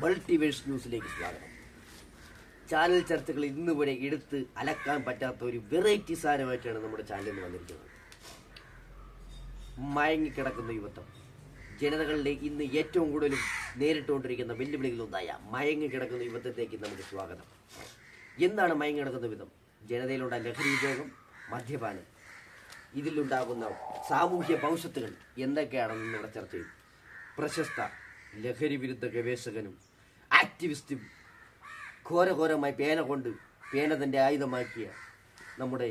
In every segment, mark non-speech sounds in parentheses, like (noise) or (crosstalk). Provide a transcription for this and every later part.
Multiverse ന്യൂസിലേക്ക് സ്വാഗതം. Channel ചർച്ചകൾ ഇന്ന് വരെ എടുത്ത് അലക്കാൻ പറ്റാത്ത ഒരു വെറൈറ്റി സാധനമായിട്ടാണ് നമ്മുടെ ചാനലിൽ വന്നിരിക്കുന്നത്. മയങ്ങിക്കിടക്കുന്ന യുവത്വം. ജനതകളിലേക്ക് ഇന്ന് ഏറ്റവും കൂടുതൽ നേരിട്ടുകൊണ്ടിരിക്കുന്ന വെല്ലുവിളികളൊന്നായ മയങ്ങിക്കിടക്കുന്ന യുവത്വത്തേക്ക് നമുക്ക് സ്വാഗതം. എന്താണ് മയങ്ങിക്കിടക്കുന്ന വിധം ജനതയിലുള്ള ലഹരി ഉപയോഗം മദ്യപാനം. ഇതിലുണ്ടാകുന്ന സാമൂഹ്യ ഭവിഷ്യത്തുകൾ എന്തൊക്കെയാണെന്ന് ഇവിടെ ചർച്ച ചെയ്യും. പ്രശസ്ത ലഹരി വിരുദ്ധ ഗവേഷകനും ആക്ടിവിസ്റ്റും ഘോരഘോരമായി പേന കൊണ്ട് പേന തന്റെ ആയുധമാക്കിയ നമ്മുടെ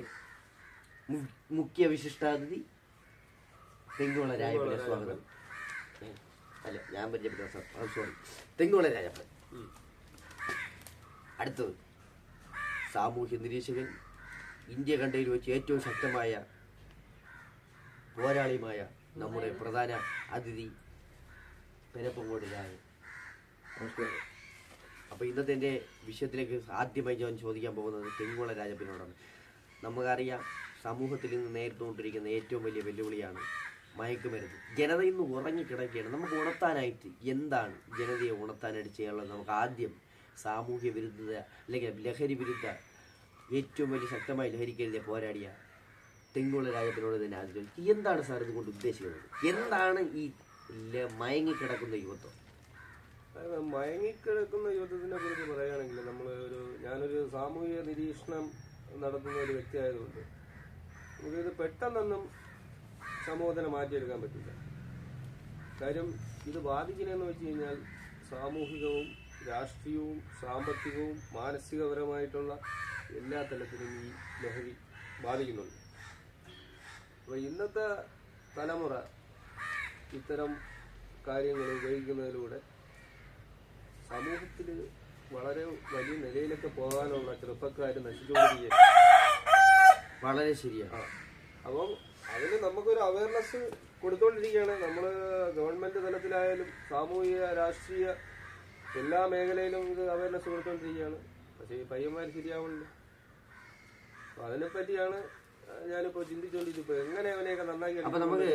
മുഖ്യ വിശിഷ്ടാതിഥി തെങ്ങുള രാജപ്പനെ സ്വാഗതം. അല്ല ഞാൻ പരിചയപ്പെട്ട സോറി തെങ്ങുള രാജപ്പൻ. അടുത്തത് സാമൂഹ്യ നിരീക്ഷകൻ ഇന്ത്യ കണ്ടയിൽ വെച്ച് ഏറ്റവും ശക്തമായ പോരാളിയുമായ നമ്മുടെ പ്രധാന അതിഥി പെരപ്പങ്കോട് രാജൻ. നമസ്കാരം. അപ്പോൾ ഇന്നത്തെ എന്റെ വിഷയത്തിലേക്ക് ആദ്യമായി ഞാൻ ചോദിക്കാൻ പോകുന്നത് തെങ്ങുള രാജപ്പിനോടാണ്. നമുക്കറിയാം സമൂഹത്തിൽ ഇന്ന് നേരിട്ടുകൊണ്ടിരിക്കുന്ന ഏറ്റവും വലിയ വെല്ലുവിളിയാണ് മയക്കുമരുന്ന്. ജനത ഇന്ന് ഉറങ്ങിക്കിടക്കുകയാണ് നമുക്ക് ഉണർത്താനായിട്ട് എന്താണ് ജനതയെ ഉണർത്താനായിട്ട് ചെയ്യാനുള്ളത്? നമുക്ക് ആദ്യം സാമൂഹ്യ വിരുദ്ധത അല്ലെങ്കിൽ ലഹരി വിരുദ്ധ ഏറ്റവും വലിയ ശക്തമായി ലഹരിക്കെതിരെ പോരാടിയ തെങ്ങുള്ള രാജ്യത്തിനോട് തന്നെ ആദ്യം എന്താണ് സാർ ഇതുകൊണ്ട് ഉദ്ദേശിക്കുന്നത്? എന്താണ് ഈ മയങ്ങിക്കിടക്കുന്ന യുവത്വം? മയങ്ങിക്കിടക്കുന്ന യുദ്ധത്തിനെ കുറിച്ച് പറയുകയാണെങ്കിൽ നമ്മൾ ഒരു ഞാനൊരു സാമൂഹിക നിരീക്ഷണം നടത്തുന്ന ഒരു വ്യക്തി ആയതുകൊണ്ട് നമുക്കിത് പെട്ടെന്നൊന്നും സമൂഹത്തിനെ മാറ്റിയെടുക്കാൻ പറ്റില്ല. കാര്യം ഇത് ബാധിക്കുന്നതെന്ന് വെച്ച് കഴിഞ്ഞാൽ സാമൂഹികവും രാഷ്ട്രീയവും സാമ്പത്തികവും മാനസികപരമായിട്ടുള്ള എല്ലാ തലത്തിലും ഈ ലഹരി ബാധിക്കുന്നുണ്ട്. അപ്പോൾ ഇന്നത്തെ തലമുറ ഇത്തരം കാര്യങ്ങൾ ഉപയോഗിക്കുന്നതിലൂടെ സമൂഹത്തിൽ വളരെ വലിയ നിലയിലൊക്കെ പോകാനുള്ള ചെറുപ്പക്കാർ നശിച്ചുകൊണ്ടിരിക്കുക വളരെ ശരിയാണ്. അപ്പം അതിന് നമുക്കൊരു അവയർനെസ് കൊടുത്തോണ്ടിരിക്കുകയാണ്. നമ്മൾ ഗവൺമെന്റ് തലത്തിലായാലും സാമൂഹിക രാഷ്ട്രീയ എല്ലാ മേഖലയിലും ഇത് അവയർനെസ് കൊടുത്തോണ്ടിരിക്കുകയാണ്. പക്ഷേ ഈ പയ്യന്മാർ ശരിയാവുന്നില്ല അപ്പൊ അതിനെപ്പറ്റിയാണ് ഞാനിപ്പോ എങ്ങനെ അവനെയൊക്കെ നന്നാക്കി അപ്പൊ നമുക്ക്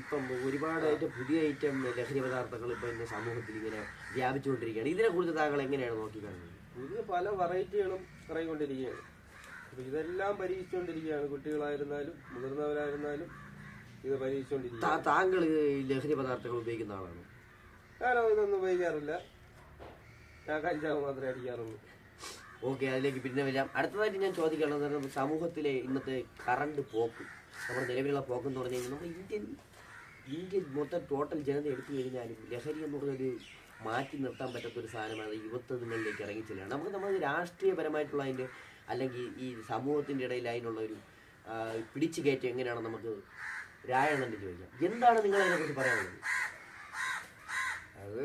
ഇപ്പൊ ഒരുപാടായിട്ട് പുതിയ ഐറ്റം ലഹരി പദാർത്ഥങ്ങൾ ഇപ്പൊ ഇന്ന് സമൂഹത്തിൽ ഇങ്ങനെ വ്യാപിച്ചുകൊണ്ടിരിക്കുകയാണ്. ഇതിനെ കുറിച്ച് താങ്കൾ എങ്ങനെയാണ് നോക്കിക്കാണുന്നത്? പുതിയ പല വെറൈറ്റികളും ഇറങ്ങിക്കൊണ്ടിരിക്കുകയാണ് അപ്പൊ ഇതെല്ലാം പരീക്ഷിച്ചുകൊണ്ടിരിക്കുകയാണ്. കുട്ടികളായിരുന്നാലും മുതിർന്നവരായിരുന്നാലും ഇത് പരീക്ഷിച്ചുകൊണ്ടിരിക്കുക താങ്കൾ ഈ ലഹരി പദാർത്ഥങ്ങൾ ഉപയോഗിക്കുന്ന ആളാണ്? ഞാനോ ഇതൊന്നും ഉപയോഗിക്കാറില്ല. ഞാൻ കഞ്ചാവ് മാത്രമേ അടിക്കാറുള്ളൂ. ഓക്കെ അതിലേക്ക് പിന്നെ വരാം. അടുത്തതായിട്ട് ഞാൻ ചോദിക്കാനുള്ളത് നമ്മുടെ സമൂഹത്തിലെ ഇന്നത്തെ കറണ്ട് പോക്ക് നമ്മുടെ നിലവിലുള്ള പോക്ക് എന്ന് പറഞ്ഞു കഴിഞ്ഞാൽ നമ്മുടെ ഇന്ത്യൻ ഇന്ത്യൻ മൊത്തം ടോട്ടൽ ജനത എടുത്തു കഴിഞ്ഞാലും ലഹരി എന്ന് പറഞ്ഞൊരു മാറ്റി നിർത്താൻ പറ്റാത്ത ഒരു സാധനമാണ് യുവത്വങ്ങളിലേക്ക് ഇറങ്ങിച്ചെല്ലുകയാണ് നമുക്ക് നമ്മൾ രാഷ്ട്രീയപരമായിട്ടുള്ള അതിന്റെ അല്ലെങ്കിൽ ഈ സമൂഹത്തിന്റെ ഇടയിൽ അതിനുള്ള ഒരു പിടിച്ചു കയറ്റം എങ്ങനെയാണ് നമുക്ക് രായണെന്ന് ചോദിക്കാം. എന്താണ് നിങ്ങൾ അതിനെക്കുറിച്ച് പറയാനുള്ളത്? അത്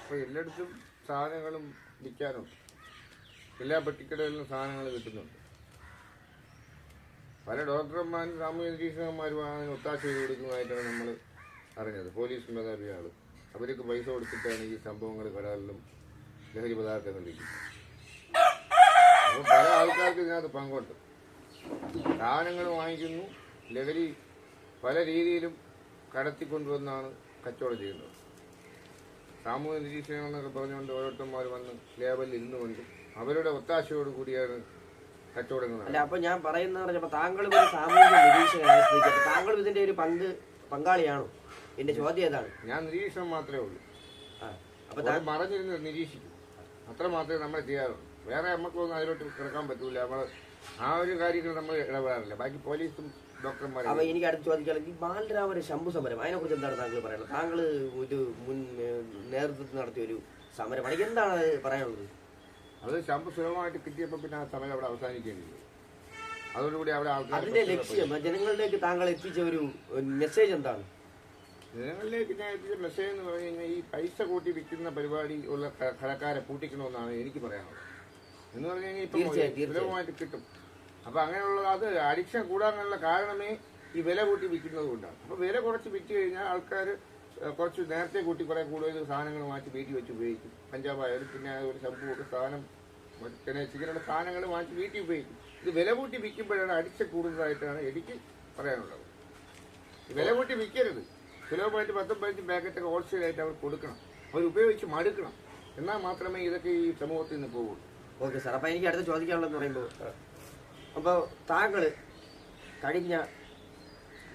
ഇപ്പോൾ എല്ലായിടത്തും സാധനങ്ങളും വിൽക്കാനുണ്ട്. എല്ലാ പെട്ടിക്കടകളിലും സാധനങ്ങൾ കിട്ടുന്നുണ്ട്. പല ഡോക്ടർമാരും സാമൂഹ്യ നിരീക്ഷകന്മാരും ആണെങ്കിൽ ഒത്താശ ചെയ്ത് കൊടുക്കുന്നതായിട്ടാണ് നമ്മൾ അറിഞ്ഞത്. പോലീസ് മേധാവിയാൾ അവർക്ക് പൈസ കൊടുത്തിട്ടാണ് ഈ സംഭവങ്ങൾ കടകളിലും ലഹരി പദാർത്ഥങ്ങൾ വിൽക്കുന്നത് അപ്പോൾ പല ആൾക്കാർക്ക് ഇതിനകത്ത് പങ്കുണ്ട്. സാധനങ്ങൾ വാങ്ങിക്കുന്നു. ലഹരി പല രീതിയിലും കടത്തിക്കൊണ്ടുവന്നാണ് കച്ചവടം ചെയ്യുന്നത്. സാമൂഹ്യ നിരീക്ഷണം എന്നൊക്കെ പറഞ്ഞുകൊണ്ട് ഓരോരുത്തന്മാർ വന്ന് ലേബലിൽ ഇരുന്നുകൊണ്ട് അവരുടെ ഒത്താശയോട് കൂടിയാണ് കച്ചവടങ്ങൾ അല്ല അപ്പൊ ഞാൻ പറയുന്ന പറഞ്ഞപ്പോ താങ്കൾ ഒരു സാമൂഹിക നിരീക്ഷകനായ സ്ഥിതിക്ക് താങ്കൾ ഇതിന്റെ ഒരു പങ്ക് പങ്കാളിയാണോ? എന്റെ ചോദ്യം ഏതാണ്? ഞാൻ നിരീക്ഷണം മാത്രമേ ഉള്ളൂ. അപ്പൊ അപ്പോൾ മറഞ്ഞിരുന്ന് നിരീക്ഷിക്കും. അത്ര മാത്രമേ നമ്മൾ ചെയ്യാറുള്ളൂ. വേറെ നമുക്കൊന്നും അതിലോട്ട് കിടക്കാൻ പറ്റൂല. നമ്മൾ ആ ഒരു കാര്യങ്ങൾ നമ്മൾ ഇടപെടാറില്ല. ബാക്കി പോലീസും ഡോക്ടർമാരും അപ്പൊ എനിക്ക് അടുത്ത് ചോദിക്കുകയാണെങ്കിൽ ബാലരാമ ഒരു ശംഭു സമരം അതിനെ കുറിച്ച് എന്താണ് താങ്കൾ പറയുന്നത് താങ്കൾ ഒരു മുൻ നേതൃത്വത്തിൽ നടത്തിയ ഒരു സമരമാണ്. എന്താണ് പറയാനുള്ളത്? അത് ശമ്പ സുലഭമായിട്ട് കിട്ടിയപ്പോൾ പിന്നെ ആ സമയം അവിടെ അവസാനിക്കേണ്ടി അതോടുകൂടി അവിടെ ആൾക്കാർ അതിന്റെ ലക്ഷ്യം ജനങ്ങളിലേക്ക് താങ്കൾ എത്തിച്ച ഒരു മെസ്സേജ് എന്താണ്? ജനങ്ങളിലേക്ക് ഞാൻ എത്തിച്ച മെസ്സേജ് എന്ന് പറഞ്ഞു കഴിഞ്ഞാൽ ഈ പൈസ കൂട്ടി വിൽക്കുന്ന പരിപാടി ഉള്ള കടക്കാരെ പൂട്ടിക്കണമെന്നാണ് എനിക്ക് പറയാനുള്ളത്. എന്ന് പറഞ്ഞു കഴിഞ്ഞാൽ ഇപ്പം. സുലഭമായിട്ട് കിട്ടും. അപ്പൊ അങ്ങനെയുള്ള അത് അഡിക്ഷൻ കൂടാനുള്ള കാരണമേ ഈ വില കൂട്ടി വിൽക്കുന്നത് കൊണ്ടാണ്. അപ്പൊ വില കുറച്ച് വിറ്റ് കഴിഞ്ഞാൽ ആൾക്കാർ കുറച്ച് നേരത്തെ കൂട്ടി കുറെ കൂടുതൽ സാധനങ്ങൾ മാറ്റി വീട്ടിൽ വെച്ച് ഉപയോഗിക്കും. പഞ്ചാബ് ആയാലും പിന്നെ ഒരു ശബ്ദം സാധനം പിന്നെ ചിക്കനുള്ള സാധനങ്ങൾ വാങ്ങിച്ച് വീട്ടിൽ ഉപയോഗിക്കും. ഇത് വില കൂട്ടി വിൽക്കുമ്പോഴാണ് അടിച്ച കൂടുതലായിട്ടാണ് എനിക്ക് പറയാനുള്ളത്. വില കൂട്ടി വിൽക്കരുത്. സുലഭമായിട്ട് പത്തും പതിനഞ്ചും പാക്കറ്റൊക്കെ ഹോൾസെയിലായിട്ട് അവർ കൊടുക്കണം. അവർ ഉപയോഗിച്ച് മടുക്കണം. എന്നാൽ മാത്രമേ ഇതൊക്കെ ഈ സമൂഹത്തിൽ നിന്ന് പോകുള്ളൂ ഓക്കെ സാർ. അപ്പം എനിക്ക് അടുത്ത് ചോദിക്കാനുള്ളതെന്ന് പറയുമ്പോൾ അപ്പോൾ താങ്കൾ കഴിഞ്ഞ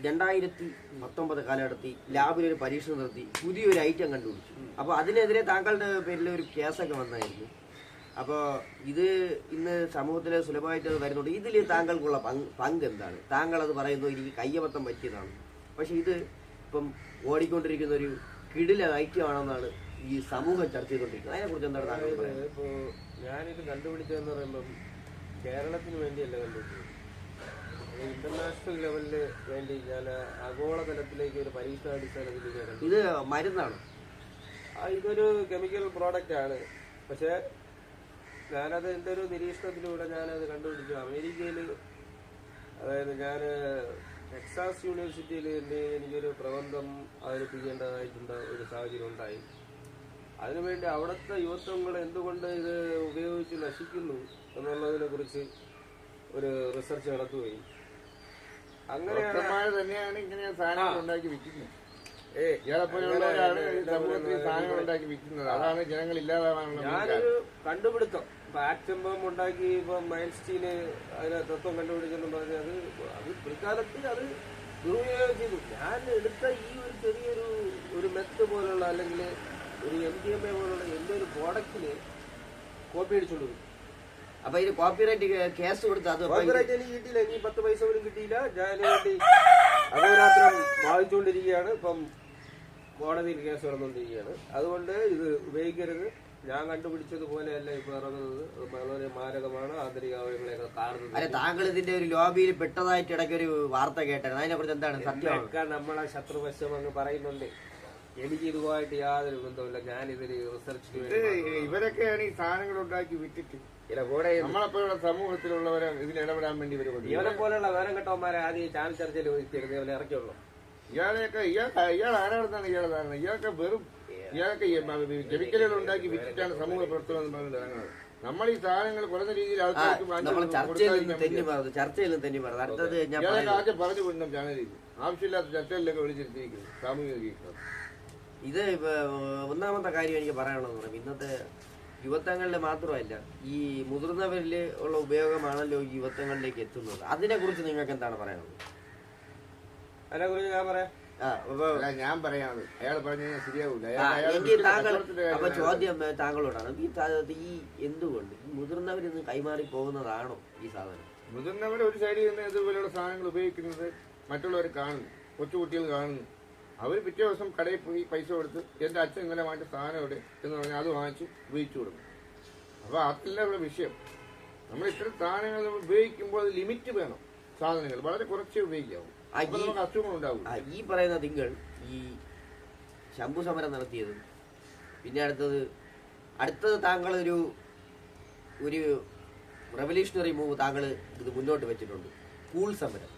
രണ്ടായിരത്തി പത്തൊമ്പത് കാലഘട്ടത്തിൽ ലാബിൽ ഒരു പരീക്ഷണം നടത്തി പുതിയൊരു ഐറ്റം കണ്ടുപിടിച്ചു. അപ്പോൾ അതിനെതിരെ താങ്കളുടെ പേരിൽ ഒരു കേസൊക്കെ വന്നായിരുന്നു. അപ്പോൾ ഇത് ഇന്ന് സമൂഹത്തിൽ സുലഭമായിട്ട് വരുന്നുണ്ട്. ഇതിൽ താങ്കൾക്കുള്ള പങ്ക് പങ്ക് എന്താണ്? താങ്കൾ അത് പറയുന്നു എനിക്ക് കയ്യബദ്ധം പറ്റിയതാണ്. പക്ഷെ ഇത് ഇപ്പം ഓടിക്കൊണ്ടിരിക്കുന്ന ഒരു കിടില ഐക്യമാണെന്നാണ് ഈ സമൂഹം ചർച്ച ചെയ്തുകൊണ്ടിരിക്കുന്നത്. അതിനെക്കുറിച്ച് എന്താണ് താങ്കൾ പറയുന്നത് ഇപ്പോ ഞാനിത് കണ്ടുപിടിച്ചതെന്ന് പറയുമ്പം കേരളത്തിന് വേണ്ടിയല്ല കണ്ടുപിടിച്ചത്. ഇന്റർനാഷണൽ ലെവലിൽ വേണ്ടി ഞാൻ ആഗോളതലത്തിലേക്ക് ഒരു പരീക്ഷ അടിസ്ഥാനത്തിൽ കണ്ടു ഇത് മരുന്നാണ്. ഇതൊരു കെമിക്കൽ പ്രോഡക്റ്റ് ആണ്. പക്ഷേ ഞാനത് എന്റെ ഒരു നിരീക്ഷണത്തിലൂടെ ഞാനത് കണ്ടുപിടിച്ചു. അമേരിക്കയിൽ അതായത് ഞാൻ ടെക്സാസ് യൂണിവേഴ്സിറ്റിയിൽ എന്റെ എനിക്കൊരു പ്രബന്ധം അവതരിപ്പിക്കേണ്ടതായിട്ടുണ്ട് ഒരു സാഹചര്യം ഉണ്ടായി. അതിനുവേണ്ടി അവിടുത്തെ യുവത്വങ്ങൾ എന്തുകൊണ്ട് ഇത് ഉപയോഗിച്ച് നശിക്കുന്നു എന്നുള്ളതിനെ കുറിച്ച് ഒരു റിസർച്ച് നടത്തുകയും അങ്ങനെയാണ് തന്നെയാണ് ഇങ്ങനെ സാധനങ്ങൾ ഉണ്ടാക്കി വിൽക്കുന്നത്. ഏ ഇയാളെ സമൂഹത്തിൽ സാധനങ്ങൾ ഉണ്ടാക്കി വിൽക്കുന്നത്. അതാണ് ജനങ്ങൾ ഇല്ലാതാവാനുള്ള കണ്ടുപിടുത്തം. ഇപ്പൊ ആക്ടംബം ഉണ്ടാക്കി ഇപ്പൊ മൈൻസ്റ്റീന് അതിനെ തത്വം കണ്ടുപിടിച്ചെന്ന് പറഞ്ഞ് അത് അത് പിൽക്കാലത്ത് അത് ദുർവിനിയോഗം ചെയ്തു. ഞാൻ എടുത്ത ഈ ഒരു ചെറിയൊരു ഒരു മെത്ത് പോലുള്ള അല്ലെങ്കിൽ ഒരു എം ഡി എം എ പോലുള്ള എന്റെ ഒരു പ്രോഡക്റ്റിന് കോപ്പി അടിച്ചുകൊണ്ട് പോയി അപ്പൊ ഇത് കോപ്പിറൈറ്റ് കേസ് കൊടുത്ത് അത് കോപ്പിറൈറ്റ് എനിക്ക് കിട്ടിയില്ല. ഇനി പത്ത് പൈസ പോലും കിട്ടിയില്ല. ഞാൻ വേണ്ടി അഹോരാത്രം വാദിച്ചുകൊണ്ടിരിക്കുകയാണ് ഇപ്പം കോടതിയിൽ കേസ് നടന്നുകൊണ്ടിരിക്കുകയാണ് അതുകൊണ്ട് ഇത് ഉപയോഗിക്കരുത്. ഞാൻ കണ്ടുപിടിച്ചതുപോലെയല്ല ഇപ്പൊ ഇറങ്ങുന്നത്. അത് വളരെ മാരകമാണ്. ആന്തരിക അവയവങ്ങളെയൊക്കെ അല്ല അല്ലെ താങ്കൾ ഇതിന്റെ ഒരു ലോബിയിൽ പെട്ടതായിട്ട് ഇടയ്ക്ക് ഒരു വാർത്ത കേട്ടായിരുന്നു. അതിനെ കുറിച്ച് എന്താണ് സത്യം നമ്മളെ ശത്രുവശം അങ്ങ് പറയുന്നുണ്ട്. എനിക്ക് ഇതുമായിട്ട് യാതൊരു ബന്ധവുമില്ല. ഞാൻ ഇതിന് റിസർച്ച് ഇവരൊക്കെയാണ് ഈ സാധനങ്ങൾ ഉണ്ടാക്കി വിറ്റിട്ട്. നമ്മളെപ്പോലുള്ള സമൂഹത്തിലുള്ളവരെ ഇതിൽ ഇടപെടാൻ വേണ്ടി ഇവർ ഇവരെ പോലെയുള്ള വേറെ കെട്ടവന്മാരെ ആദ്യം ചാനൽ ചർച്ചയിൽ ഇവനെ ഇറക്കിയുള്ളൂ. ഇയാളെയൊക്കെ ഇയാൾ ഇയാൾ ആരാണെന്നാണ് ഇയാളെ ധാരണ? ഇയാൾക്ക് വെറും ഇയാൾക്ക് കെമിക്കലുകൾ ഉണ്ടാക്കി വിറ്റിട്ടാണ് സമൂഹ പ്രവർത്തനം എന്ന് പറഞ്ഞ് ഇറങ്ങുന്നത്. നമ്മൾ ഈ സാധനങ്ങൾ കുറഞ്ഞ രീതിയിൽ ആൾക്കാർക്ക് ചർച്ചയിലും തെന്നി പറഞ്ഞു അടുത്തത് ഞാൻ ആദ്യം പറഞ്ഞു വിടണം ചാനലിൽ ആവശ്യമില്ലാത്ത ചർച്ചകളിലൊക്കെ വിളിച്ചിരുത്തിയിരിക്കുന്നു. സാമൂഹിക ഇത് ഇപ്പൊ, ഒന്നാമത്തെ കാര്യം എനിക്ക് പറയാനുള്ളത് പറയും. ഇന്നത്തെ യുവത്വങ്ങളിൽ മാത്രമല്ല ഈ മുതിർന്നവരിൽ ഉള്ള ഉപയോഗമാണല്ലോ ഈ യുവത്വങ്ങളിലേക്ക് എത്തുന്നത്. അതിനെക്കുറിച്ച് നിങ്ങൾക്ക് എന്താണ് പറയാനുള്ളത്? അതിനെ കുറിച്ച് ഞാൻ പറയാം. ഞാൻ പറയാത് അയാൾ പറഞ്ഞു കഴിഞ്ഞാൽ ശരിയാവില്ല എങ്കിൽ താങ്കൾ അപ്പൊ ചോദ്യം താങ്കളോടാണ്. ഈ ഈ എന്തുകൊണ്ട്? മുതിർന്നവരിൽ നിന്ന് കൈമാറി പോകുന്നതാണോ ഈ സാധനം? മുതിർന്നവർ ഒരു സൈഡിൽ നിന്ന് ഇതുപോലെയുള്ള സാധനങ്ങൾ ഉപയോഗിക്കുന്നത് മറ്റുള്ളവർ കാണുന്നു. കൊച്ചുകുട്ടികൾ കാണുന്നു. അവർ പിറ്റേ ദിവസം കടയിൽ പോയി പൈസ കൊടുത്ത് എന്റെ അച്ഛൻ ഇന്നലെ വാങ്ങിച്ച സാധനം എവിടെ? എന്ന് പറഞ്ഞാൽ അത് വാങ്ങിച്ച് ഉപയോഗിച്ചു കൊടുക്കും. അപ്പൊ അതല്ല വിഷയം. നമ്മൾ ഇത്തരം സാധനങ്ങൾ ഉപയോഗിക്കുമ്പോൾ അത് ലിമിറ്റ് വേണം. സാധനങ്ങൾ വളരെ കുറച്ചേ ഉപയോഗിക്കാവൂ. ഈ- പറയുന്ന തിങ്കൾ ഈ ശംഭു സമരം നടത്തിയത് പിന്നെ അടുത്തത് അടുത്തത് താങ്കൾ ഒരു ഒരു റെവല്യൂഷണറി മൂവ് താങ്കൾ ഇത് മുന്നോട്ട് വെച്ചിട്ടുണ്ട്. കൂൾ സമരം.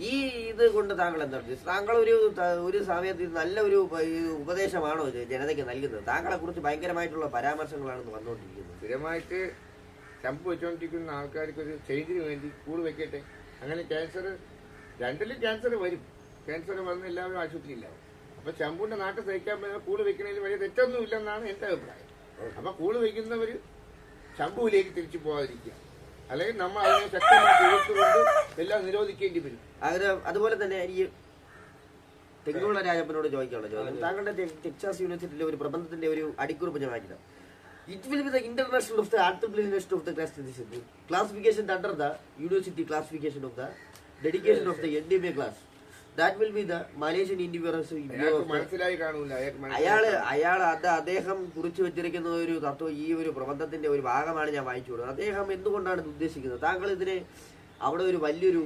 ഈ ഇത് കൊണ്ട് താങ്കൾ എന്താണ്? താങ്കൾ ഒരു ഒരു സമയത്ത് ഇത് നല്ല ഒരു ഉപ- ഉപദേശമാണോ ഇത് ജനതയ്ക്ക് നൽകുന്നത്? താങ്കളെ കുറിച്ച് ഭയങ്കരമായിട്ടുള്ള പരാമർശങ്ങളാണ് വന്നുകൊണ്ടിരിക്കുന്നത് സ്ഥിരമായിട്ട് ശമ്പ് വെച്ചുകൊണ്ടിരിക്കുന്ന ആൾക്കാർക്ക് ഒരു ചേഞ്ചിന് വേണ്ടി കൂൾ വെക്കട്ടെ? അങ്ങനെ ക്യാൻസർ രണ്ടിലും ക്യാൻസർ വരും. ക്യാൻസർ വന്ന് എല്ലാവരും ആശുപത്രിയില്ലാവും അപ്പൊ ചമ്പൂന്റെ നാട്ടിൽ സഹിക്കാൻ പറ്റുന്ന കൂട് വെക്കുന്നതിൽ വലിയ തെറ്റൊന്നും ഇല്ലെന്നാണ് എന്റെ അഭിപ്രായം. അപ്പൊ കൂട് വെക്കുന്നവര് ശമ്പുവിലേക്ക് തിരിച്ചു പോകാതിരിക്കുക. അല്ലെങ്കിൽ നമ്മൾ അതിനെ ശക്തമായിട്ട് എതിർത്തുകൊണ്ട് എല്ലാം നിരോധിക്കേണ്ടി വരും. അതിന് അതുപോലെ തന്നെ ഈ തെങ്ങുള്ള രാജപ്പനോട് ചോദിക്കാനുള്ള ചോദ്യം താങ്കളുടെ ടെക്സാസ് യൂണിവേഴ്സിറ്റിയിലെ ഒരു പ്രബന്ധത്തിന്റെ ഒരു അടിക്കുറിപ്പ് ഞാൻ വായിക്കാം it will be the international of the artificial of the classification classification under the university classification of the dedication of the N D A class that will be the Malaysian അയാൾക്ക് മനസ്സിലായി കാണൂല. അയാൾ അയാൾ അത് അദ്ദേഹം കുറിച്ചു വെച്ചിരിക്കുന്ന ഒരു തത്വം ഈ ഒരു പ്രബന്ധത്തിന്റെ ഒരു ഭാഗമാണ് ഞാൻ വായിച്ചു കൊടുത്തത്. അദ്ദേഹം എന്തുകൊണ്ടാണ് ഇത് ഉദ്ദേശിക്കുന്നത്? താങ്കൾ ഇതിനെ അവിടെ ഒരു വലിയൊരു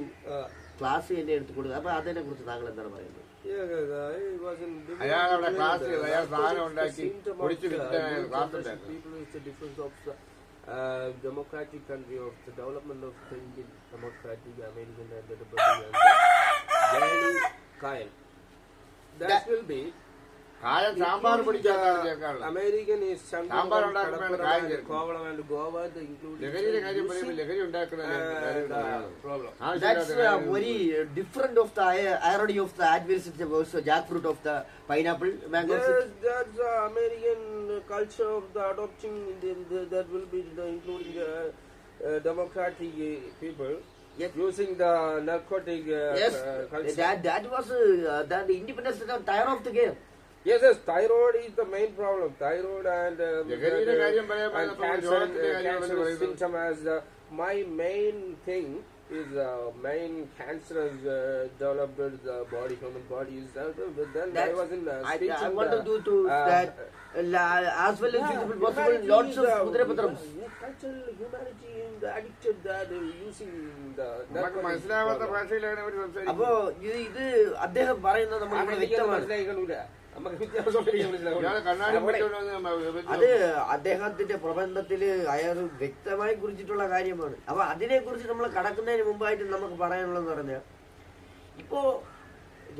ക്ലാസ് തന്നെ എടുത്തു കൊടുത്തത്. അപ്പൊ അതിനെ കുറിച്ച് താങ്കൾ എന്താണ് പറയുന്നത്? അയാൾ അവിടെ ക്ലാസ്. അയാൾ സാധനം ഉണ്ടാക്കി Uh, democratic country of the development of the democratic American and the Jaini Kyle. That, that will be കായം സാമ്പാർ പിടിക്കാത്താണ് ചേർക്കാറുള്ളത് American is സാമ്പാർ ഉണ്ടാക്കുമ്പോഴാണ് കായം ചേർക്കുന്നത്. Kovalam and Goa, the including ലഹരിയുടെ കാര്യം പറയുമ്പോൾ ലഹരി ഉണ്ടാക്കുന്ന കാര്യം the problem. That's ആവശ്യമില്ലാത്ത uh, കാര്യം very uh, different of the i- irony of the adversity was uh, jackfruit of the pineapple mango. There's, there's the American culture of the adopting, the, the, that will be the, including the uh, democratic uh, people Yes. using the narcotic uh, Yes, uh, culture. that that was uh, that the independence is the tire of the game. Yes, yes, thyroid is the main problem. Thyroid and uh, ലഹരിയുടെ the- കാര്യം പറയാൻ and പറഞ്ഞപ്പോൾ cancer, രോഗത്തിന്റെ uh, കാര്യമാണ് cancer പറയുന്നത്. symptom as the, my main thing is uh, main cancer has uh, developed the body, human body is uh, but then I That's- was in uh, I, speech I in want to the, do to uh, that uh, la- as well as yeah, feasible possible humanity lots is, of uh, Kudirapathrams. yeah, cultural humanity is addicted that uh, using the നമുക്ക് narcotics മനസ്സിലാവാത്ത problem. ഭാഷയിലാണ് അവർ അപ്പോ സംസാരിക്കുന്നത് ഇത് ഇത് അദ്ദേഹം പറയുന്നത് നമ്മൾ ഇവിടെ അമേരിക്കയിൽ വ്യക്തമാണ് മനസ്സിലായിക്കൊള്ളൂല. അത് അദ്ദേഹത്തിന്റെ പ്രബന്ധത്തിൽ അയാൾ വ്യക്തമായി കുറിച്ചിട്ടുള്ള കാര്യമാണ്. അപ്പൊ അതിനെ കുറിച്ച് നമ്മൾ കടക്കുന്നതിന് മുമ്പായിട്ട് നമുക്ക് പറയാനുള്ളത് പറഞ്ഞാൽ ഇപ്പോ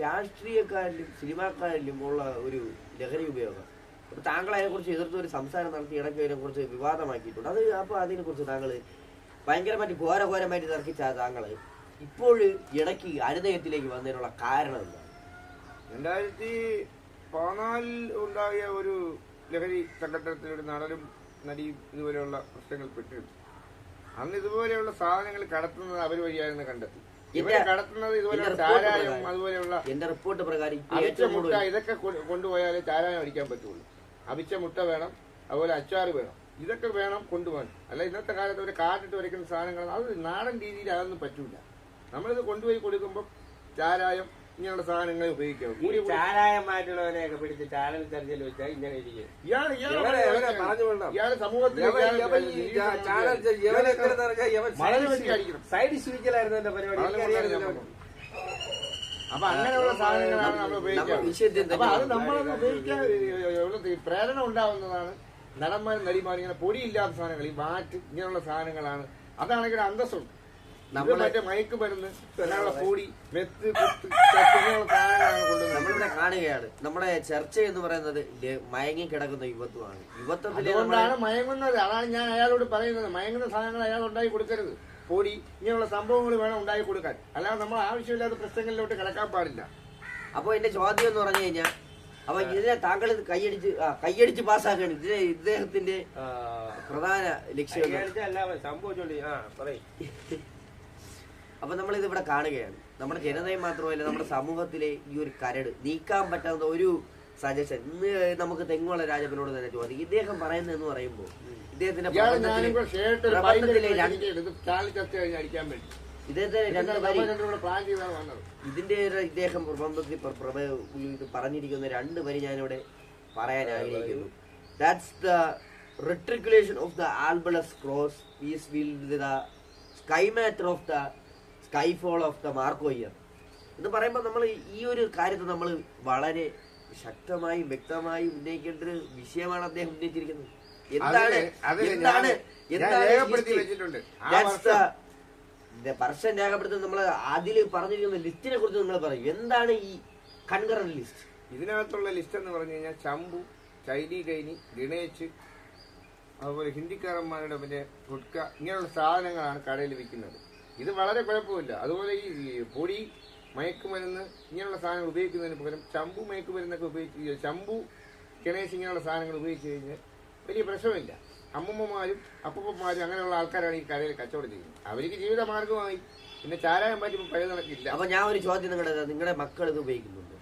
രാഷ്ട്രീയക്കാരിലും സിനിമാക്കാരിലും ഉള്ള ഒരു ലഹരി ഉപയോഗം അപ്പൊ താങ്കൾ അതിനെക്കുറിച്ച് എതിർത്ത് ഒരു സംസാരം നടത്തി ഇടയ്ക്ക് അതിനെക്കുറിച്ച് വിവാദമാക്കിയിട്ടുണ്ട്. അത് അപ്പൊ അതിനെക്കുറിച്ച് താങ്കൾ ഭയങ്കരമായിട്ട് ഘോരഘോരമായിട്ട് തർക്കിച്ച താങ്കൾ ഇപ്പോൾ ഇടയ്ക്ക് അനുനയത്തിലേക്ക് വന്നതിനുള്ള കാരണം എന്താണ്? രണ്ടായിരത്തി പതിനാലിൽ ഉണ്ടായ ഒരു ലഹരി സംഘടനത്തിലൊരു നടനും നടിയും ഇതുപോലെയുള്ള പ്രശ്നങ്ങൾ പെട്ടിരുന്നു. അന്ന് ഇതുപോലെയുള്ള സാധനങ്ങൾ കടത്തുന്നത് അവർ വഴിയായിരുന്നു കണ്ടെത്തി. ഇവരെ കടത്തുന്നത് എന്റെ ചാരായം അതുപോലെയുള്ള എന്റെ റിപ്പോർട്ട് പ്രകാരം ഇപ്പോൾ അവിച്ച ഏറ്റവും മുട്ട കൂടുതൽ ഇതൊക്കെ കൊണ്ടുപോയാലേ ചാരായം അടിക്കാൻ പറ്റുള്ളൂ. അവിച്ച മുട്ട വേണം അതുപോലെ അച്ചാറ് വേണം. ഇതൊക്കെ വേണം കൊണ്ടുപോകാൻ. അല്ല ഇന്നത്തെ കാലത്ത് ഒരു കാട്ടിട്ട് വരയ്ക്കുന്ന സാധനങ്ങൾ അത് നാടൻ രീതിയിൽ അതൊന്നും പറ്റൂല. നമ്മളിത് കൊണ്ടുപോയി കൊടുക്കുമ്പോൾ ചാരായം ഇങ്ങനെയുള്ള സാധനങ്ങൾ ഉപയോഗിക്കാം. പിടിച്ച് ചർച്ചയിൽ വെച്ചാൽ ഇങ്ങനെ ഇരിക്കും. പറഞ്ഞു സമൂഹത്തിൽ സൈഡ് എന്റെ പരിപാടി. അപ്പൊ അങ്ങനെയുള്ള സാധനങ്ങളാണ് നമ്മൾ നമ്മൾ ഉപയോഗിക്കുന്നത് വിഷയത്തിൽ അപ്പൊ അത് നമ്മളത് ഉപയോഗിക്കാൻ പ്രേരണ ഉണ്ടാവുന്നതാണ്. നടന്മാരും നടിമാരും ഇങ്ങനെ പൊടിയില്ലാത്ത സാധനങ്ങൾ ഈ മാറ്റ് ഇങ്ങനെയുള്ള സാധനങ്ങളാണ്. അതാണെങ്കിൽ അന്തസ്സുണ്ട്. (laughs) നമ്മളിവിടെ കാണുകയാണ്. നമ്മുടെ ചർച്ച എന്ന് പറയുന്നത് മയങ്ങി കിടക്കുന്ന യുവത്വമാണ്. യുവത്വത്തിൽ മയങ്ങുന്നത്. അതാണ് ഞാൻ അയാളോട് പറയുന്നത്. മയങ്ങുന്ന സാധനങ്ങൾ അയാൾ ഉണ്ടാക്കി കൊടുക്കരുത്. പൊടി ഇങ്ങനെയുള്ള സംഭവങ്ങൾ വേണം ഉണ്ടാക്കി കൊടുക്കാൻ. അല്ലാതെ നമ്മൾ ആവശ്യമില്ലാത്ത പ്രശ്നങ്ങളിലോട്ട് കിടക്കാൻ പാടില്ല. അപ്പൊ എന്റെ ചോദ്യം എന്ന് പറഞ്ഞു കഴിഞ്ഞാൽ അപ്പൊ ഇതിനെ താങ്കൾ ഇത് കൈയടിച്ച് കൈയടിച്ച് പാസ്സാക്കുകയാണ്. ഇതിനെ ഇദ്ദേഹത്തിന്റെ പ്രധാന ലക്ഷ്യം സംഭവിച്ചോണ്ട് ആ പറയും. (laughs) അപ്പൊ നമ്മൾ ഇത് ഇവിടെ കാണുകയാണ്. നമ്മുടെ ജനതയെ മാത്രമല്ല നമ്മുടെ സമൂഹത്തിലെ ഈ ഒരു കരട് നീക്കാൻ പറ്റാത്ത ഒരു സജഷൻ ഇന്ന് നമുക്ക് തെങ്ങുള്ള രാജപ്പനോട് തന്നെ ചോദിക്കും. ഇദ്ദേഹം പറയുന്നതെന്ന് പറയുമ്പോൾ ഇദ്ദേഹത്തിന്റെ ഇദ്ദേഹത്തെ രണ്ട് വരി ഇതിന്റെ ഇദ്ദേഹം പ്രബന്ധത്തിൽ പറഞ്ഞിരിക്കുന്ന രണ്ട് വരി ഞാനിവിടെ പറയാൻ ആഗ്രഹിക്കുന്നു. That's the reticulation of the albalus cross is will the sky matter of the sky fall of the marcoir എന്ന് പറയുമ്പോൾ നമ്മൾ ഈ ഒരു കാര്യത്തെ നമ്മൾ വളരെ ശക്തമായും വ്യക്തമായും ഉന്നയിക്കേണ്ട ഒരു വിഷയമാണ് അദ്ദേഹം ഉന്നയിച്ചിരിക്കുന്നത് എന്താണ് എന്താണ് എന്താണ് രേഖപ്പെടുത്തി history? വെച്ചിട്ടുണ്ട്. ആ That's വർഷം the- the വർഷം രേഖപ്പെടുത്തുന്ന നമ്മൾ അതിൽ പറഞ്ഞിരിക്കുന്ന ലിസ്റ്റിനെ കുറിച്ച് നമ്മൾ പറയും എന്താണ് ഈ കൺകറന്റ് ലിസ്റ്റ് ഇതിനകത്തുള്ള ലിസ്റ്റ് എന്ന് പറഞ്ഞു കഴിഞ്ഞാൽ ചമ്പു ചൈനി കൈനി ഗണേശ് അതുപോലെ ഹിന്ദിക്കാരന്മാരുടെ പിന്നെ ഗുഡ്ക ഇങ്ങനെയുള്ള സാധനങ്ങളാണ് കടയിൽ വിൽക്കുന്നത് ഇത് വളരെ കുഴപ്പമില്ല. അതുപോലെ ഈ പൊടി മയക്കുമരുന്ന് ഇങ്ങനെയുള്ള സാധനങ്ങൾ ഉപയോഗിക്കുന്നതിന് പകരം ചമ്പു മയക്കുമരുന്നൊക്കെ ഉപയോഗിച്ച് ചമ്പു ഗണേശ് ഇങ്ങനെയുള്ള സാധനങ്ങൾ ഉപയോഗിച്ച് കഴിഞ്ഞാൽ വലിയ പ്രശ്നമില്ല. അമ്മമ്മമാരും അപ്പൂപ്പന്മാരും അങ്ങനെയുള്ള ആൾക്കാരാണ് ഈ കടയിൽ കച്ചവടം ചെയ്യുന്നത്. അവർക്ക് ജീവിത മാർഗമായി പിന്നെ ചാരായം പറ്റി പഴയ നടക്കില്ല അപ്പൊ ഞാൻ ഒരു ചോദ്യം നിങ്ങളുടെ നിങ്ങളുടെ മക്കൾ ഇത് ഉപയോഗിക്കുന്നുണ്ട്.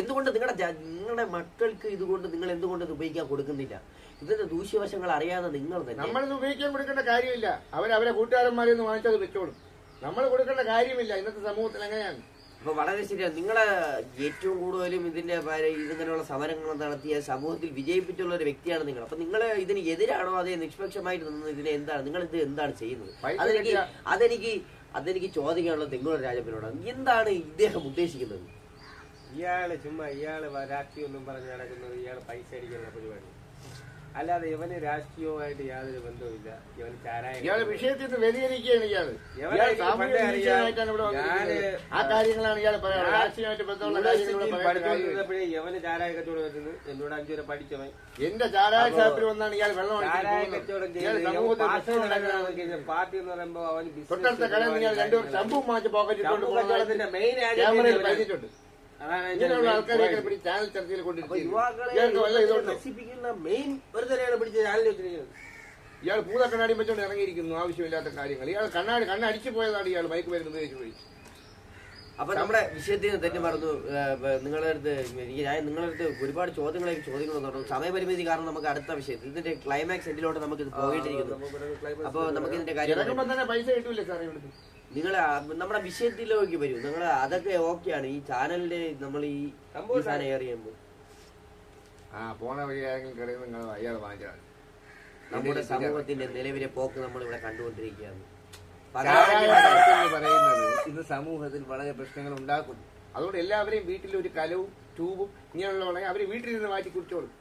എന്തുകൊണ്ട് നിങ്ങളുടെ നിങ്ങളുടെ മക്കൾക്ക് ഇതുകൊണ്ട് നിങ്ങൾ എന്തുകൊണ്ട് ഇത് ഉപയോഗിക്കാൻ കൊടുക്കുന്നില്ല? ഇതിന്റെ ദൂഷ്യവശങ്ങൾ അറിയാതെ നിങ്ങൾ തന്നെ. നമ്മളിത് ഉപയോഗിക്കാൻ കൊടുക്കേണ്ട കാര്യമില്ല. അവർ അവരെ കൂട്ടുകാരന്മാരിൽ നിന്ന് വാങ്ങിച്ചത് വെച്ചോളും. നമ്മൾ കൊടുക്കേണ്ട കാര്യമില്ല. ഇന്നത്തെ സമൂഹത്തിൽ എങ്ങനെയാണ് അപ്പൊ വളരെ ശരിയാണ് നിങ്ങളെ ഏറ്റവും കൂടുതലും ഇതിന്റെ ഇതിങ്ങനെയുള്ള സമരങ്ങൾ നടത്തിയ സമൂഹത്തിൽ വിജയിപ്പിച്ചുള്ള ഒരു വ്യക്തിയാണ് നിങ്ങൾ. അപ്പൊ നിങ്ങൾ ഇതിന് എതിരാണോ? അതേ നിഷ്പക്ഷമായിട്ട് നിന്ന് ഇതിനെ എന്താണ്? നിങ്ങൾ ഇത് എന്താണ് ചെയ്യുന്നത്? അതെനിക്ക് അതെനിക്ക് അതെനിക്ക് ചോദിക്കാനുള്ള തെങ്ങുള്ള രാജപ്പനോടാണ് എന്താണ് ഇദ്ദേഹം ഉദ്ദേശിക്കുന്നത്? ഇയാൾ ചുമ്മാ ഇയാൾ രാഷ്ട്രീയം ഒന്നും പറഞ്ഞ് നടക്കുന്നത് ഇയാൾ പൈസ അടിക്കുന്ന പരിപാടി. അല്ലാതെ ഇവന് രാഷ്ട്രീയവുമായിട്ട് യാതൊരു ബന്ധവുമില്ല. ഇവന് ചാരായ ഇയാൾ വിഷയത്തിൽ നിന്ന് ഇയാൾ. ഇയാൾ ഇവിടെ വന്നിരിക്കുന്നത്. ആ കാര്യങ്ങളാണ് ഇയാൾ രാഷ്ട്രീയമായിട്ട് ബന്ധമുള്ള കാര്യങ്ങൾ ഇവിടെ പറയാൻ കാര്യമില്ല. പഠിച്ചുകൊണ്ടിരുന്നപ്പോഴേ യവന് ചാരായ കച്ചവടം വരുന്നത് എന്നോട് അഞ്ചു വരെ പഠിച്ചവൻ. എന്റെ ചാരായ ഷാപ്പിൽ വന്നാണ് ഇയാൾ വെള്ളം ചാരായ കച്ചവടം പോകുന്നത്. ഇയാൾ സമൂഹത്തിൽ പാർട്ടി കഴിഞ്ഞാൽ പാർട്ടി എന്ന് പറയുമ്പോ അവൻ business തൊട്ടടുത്ത കടയിൽ നിങ്ങൾ രണ്ടുപേർ ശമ്പു മാറ്റി പോക്കറ്റ് ഇട്ടുകൊണ്ട് പോകുന്നത് മെയിൻ ക്യാമറയിൽ പതിഞ്ഞിട്ടുണ്ട് അതാണ് അതിന്റെ ഇങ്ങനെയുള്ള main ആൾക്കാരെയൊക്കെ point. പിടിച്ച് ചാനൽ ചർച്ചയിൽ അപ്പൊ കൊണ്ടിരിക്കുന്നു യുവാക്കളെ ഇയാൾക്ക് വല്ല ഇതുണ്ടോ? നശിപ്പിക്കുന്ന മെയിൻ ഒരു തന്നെയാണ് പിടിച്ച് ചാനലിൽ വെച്ചിരിക്കുന്നത്. ഇയാൾ പൂത കണ്ണാടി വെച്ചോണ്ട് ഇറങ്ങിയിരിക്കുന്നു ആവശ്യമില്ലാത്ത കാര്യങ്ങൾ. ഇയാൾ കണ്ണാടി കണ്ണടിച്ചു പോയതാണ് ഇയാൾ മയക്ക് മരുന്ന് ഉപയോഗിച്ച് പോയി. അപ്പൊ നമ്മുടെ വിഷയത്തിൽ നിന്ന് തെറ്റി മറന്നു. നിങ്ങളുടെ അടുത്ത് എനിക്ക് ഞാൻ നിങ്ങളുടെ അടുത്ത് ഒരുപാട് ചോദ്യങ്ങളെ ചോദ്യങ്ങൾ വന്നിട്ടുണ്ട്. സമയപരിമിതി കാരണം നമുക്ക് അടുത്ത വിഷയത്തിൽ ഇതിന്റെ ക്ലൈമാക്സ് എൻഡിലോട്ട് നമുക്ക് ഇത് പോയിട്ടിരിക്കുന്നു. അപ്പൊ നമുക്ക് ഇതിന്റെ കാര്യം പൈസ കിട്ടൂലേ സാറേ ഇവിടുന്ന്? നിങ്ങൾ നമ്മുടെ വിഷയത്തിലേക്ക് വരൂ. നിങ്ങൾ അതൊക്കെ ഓക്കെയാണ് ഈ ചാനലിന്റെ നമ്മൾ ഈ സാധനം ഏറി ചെയ്യുമ്പോൾ ആ പോണ വഴി ആരെങ്കിലും കടയിൽ നിങ്ങൾ അയാൾ വാങ്ങിച്ചാൽ നമ്മുടെ സമൂഹത്തിന്റെ നിലവിലെ പോക്ക് നമ്മൾ ഇവിടെ കണ്ടുകൊണ്ടിരിക്കുകയാണ് പറയുന്നത് ഇന്ന് സമൂഹത്തിൽ വളരെ പ്രശ്നങ്ങൾ ഉണ്ടാക്കുന്നു അതുകൊണ്ട് എല്ലാവരെയും വീട്ടിൽ ഒരു കലവും ട്യൂബും ഇങ്ങനെയുള്ളവണെങ്കിൽ അവർ വീട്ടിൽ നിന്ന് മാറ്റി കുടിച്ചോളും.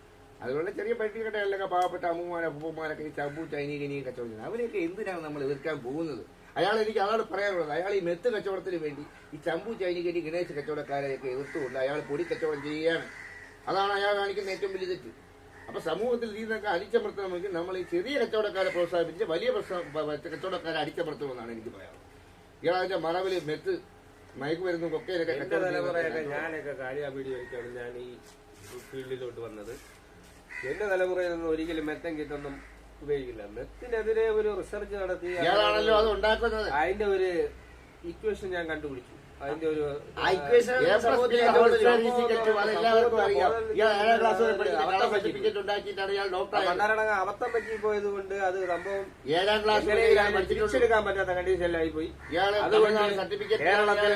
അതുകൊണ്ട് ചെറിയ പട്ടികടകളിലൊക്കെ പാവപ്പെട്ട അമ്മമാരും അപ്പൂപ്പന്മാരൊക്കെ ഈ ചബു ചൈനീ കനിയൊക്കെ ചോദിക്കുന്നത് അവരെയൊക്കെ എന്തിനാണ് നമ്മൾ എതിർക്കാൻ പോകുന്നത്? അയാൾ എനിക്ക് അതാണ് പറയാനുള്ളത് അയാൾ ഈ മെത്ത് കച്ചവടത്തിന് വേണ്ടി ഈ ചമ്പു ചൈനികനി ഗണേശ് കച്ചവടക്കാരെയൊക്കെ എതിർത്തുകൊണ്ട് അയാൾ പൊടി കച്ചവടം ചെയ്യുകയാണ്. അതാണ് അയാൾ കാണിക്കുന്ന ഏറ്റവും വലിയ തെറ്റ്. അപ്പൊ സമൂഹത്തിൽ ഇതിനൊക്കെ അടിച്ചമർത്തണമെങ്കിൽ നമ്മൾ ഈ ചെറിയ കച്ചവടക്കാരെ പ്രോത്സാഹിപ്പിച്ച് വലിയ പ്രശ്നം- കച്ചവടക്കാരെ അടിച്ചമർത്തണമെന്നാണ് എനിക്ക് പറയാറ് ഇയാൾ അതിന്റെ മറവിൽ മെത്ത് മയക്കുമരുന്നും കൊക്കയിലൊക്കെ തലമുറയൊക്കെ. ഞാനൊക്കെ ഞാൻ ഈ ഫീൽഡിലോട്ട് വന്നത്. എന്റെ തലമുറയിൽ നിന്ന് ഒരിക്കലും മെത്തം കിട്ടൊന്നും ഉപയോഗിക്കില്ല. മെത്തിനെതിരെ ഒരു റിസർച്ച് നടത്തി ഇയാളാണല്ലോ അത് ഉണ്ടാക്കുന്നത്. അതിന്റെ ഒരു ഇക്വേഷൻ ഞാൻ കണ്ടുപിടിച്ചു. അതിന്റെ ഒരു എല്ലാവർക്കും അറിയാം. ഇയാൾ ഏഴാം ക്ലാസ് വരെ പഠിച്ചിട്ട് കളർ സർട്ടിഫിക്കറ്റ് ഉണ്ടാക്കിയിട്ടാണ് ഇയാൾ ഡോക്ടർ പണ്ടാരണ അബദ്ധം പറ്റി പോയത് കൊണ്ട് അത് സംഭവം ഏഴാം ക്ലാസ് വരെ ഇയാൾ പഠിച്ചിട്ടുണ്ട്. തിരിച്ചെടുക്കാൻ പറ്റാത്ത കണ്ടീഷനിലായി പോയി. അതുകൊണ്ട് സർട്ടിഫിക്കറ്റ് കേരളത്തിൽ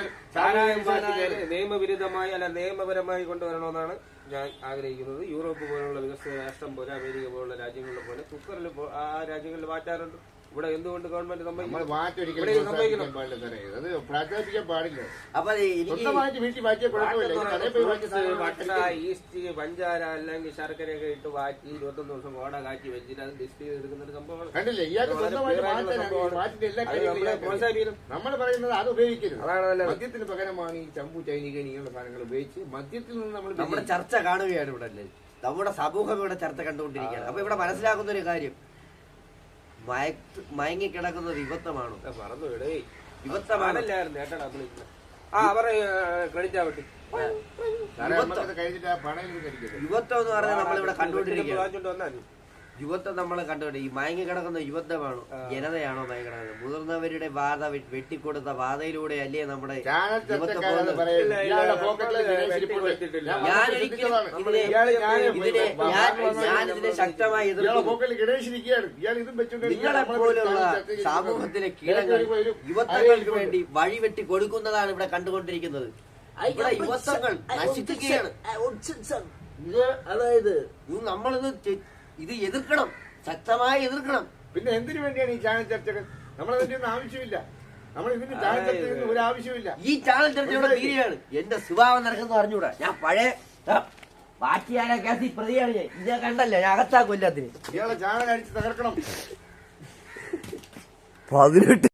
നിയമവിരുദ്ധമായി അല്ല നിയമപരമായി കൊണ്ടുവരണമെന്നാണ് ഞാൻ ആഗ്രഹിക്കുന്നത്. യൂറോപ്പ് പോലുള്ള വികസിത രാഷ്ട്രം പോലെ അമേരിക്ക പോലുള്ള രാജ്യങ്ങളിൽ പോലെ കുക്കറിൽ ആ രാജ്യങ്ങളിൽ മാറ്റാറുണ്ട് ഇവിടെ എന്തുകൊണ്ട് ഗവൺമെന്റ് പാടില്ല അപ്പൊ. ഈസ്റ്റ് പഞ്ചാര അല്ലെങ്കിൽ ശർക്കരയൊക്കെ ഇട്ട് വാറ്റി ഇരുപത്തൊന്ന് ദിവസം കോട കാറ്റി വെച്ചിട്ട് അത് ഡിസ്പ്ലേ ചെയ്തെടുക്കുന്ന ഒരു സംഭവമാണ്. നമ്മൾ പറയുന്നത് അത് ഉപയോഗിക്കരുത്. അതാണ് മദ്യത്തിന് പകരമാണ് ഈ ചമ്പു ചൈനിക ഇങ്ങനെയുള്ള സാധനങ്ങൾ ഉപയോഗിച്ച് മദ്യത്തിൽ നിന്ന് നമ്മൾ നമ്മുടെ ചർച്ച കാണുകയാണ് ഇവിടെ. അല്ലേ നമ്മുടെ സമൂഹം ഇവിടെ ചർച്ച കണ്ടുകൊണ്ടിരിക്കുകയാണ്. അപ്പൊ ഇവിടെ മനസ്സിലാക്കുന്ന ഒരു കാര്യം. മയക്ക് കിടക്കുന്നത് വിപത്തമാണോ? ഏട്ടാ ആ പറയ ക്രെഡിറ്റ് ആവട്ടെ ആ യുവത്വം എന്ന് പറഞ്ഞാൽ നമ്മളിവിടെ കണ്ടുകൊണ്ടിരിക്കുന്നത്. യുവത്വം നമ്മൾ കണ്ടുപിടി ഈ മയങ്ങി കിടക്കുന്ന യുവത്വമാണോ ജനതയാണോ മയങ്ങി കിടക്കുന്നത് മുതിർന്നവരുടെ വാദ വെ- വെട്ടിക്കൊടുത്ത വാദയിലൂടെ അല്ലേ നമ്മുടെ ഇതിനെ ശക്തമായി നിങ്ങളെ പോലെയുള്ള പോലുള്ള സമൂഹത്തിലെ കീഴങ്ങൾ യുവത്വങ്ങൾക്ക് വേണ്ടി വഴി വെട്ടി കൊടുക്കുന്നതാണ് ഇവിടെ കണ്ടുകൊണ്ടിരിക്കുന്നത് ഇവിടെ യുവത്വങ്ങൾ നശിപ്പിക്കുകയാണ് ഇത് അതായത് നമ്മളിത് ഇത് എതിർക്കണം. ശക്തമായി എതിർക്കണം. പിന്നെ എന്തിനു വേണ്ടിയാണ് ഈ ചാനൽ ചർച്ചകൾ? നമ്മളതിന്റെ ഒന്നും ആവശ്യമില്ല. നമ്മൾ ഇതിന് ചാനൽ ചർച്ച ഒരു ആവശ്യമില്ല ഈ ചാനൽ ചർച്ചയുടെ തീരെയാണ് എന്റെ സ്വഭാവം നടക്കുന്ന അറിഞ്ഞൂടാ ഞാൻ പഴയ പാറ്റിയാന കേസിൽ പ്രതിയാണ് ഞാൻ. ഇത് ഞാൻ കണ്ടല്ല? ഞാൻ അകത്താക്കും എല്ലാത്തിനും ഇയാളെ ചാനൽ അടിച്ച് തകർക്കണം. പതിനെട്ട്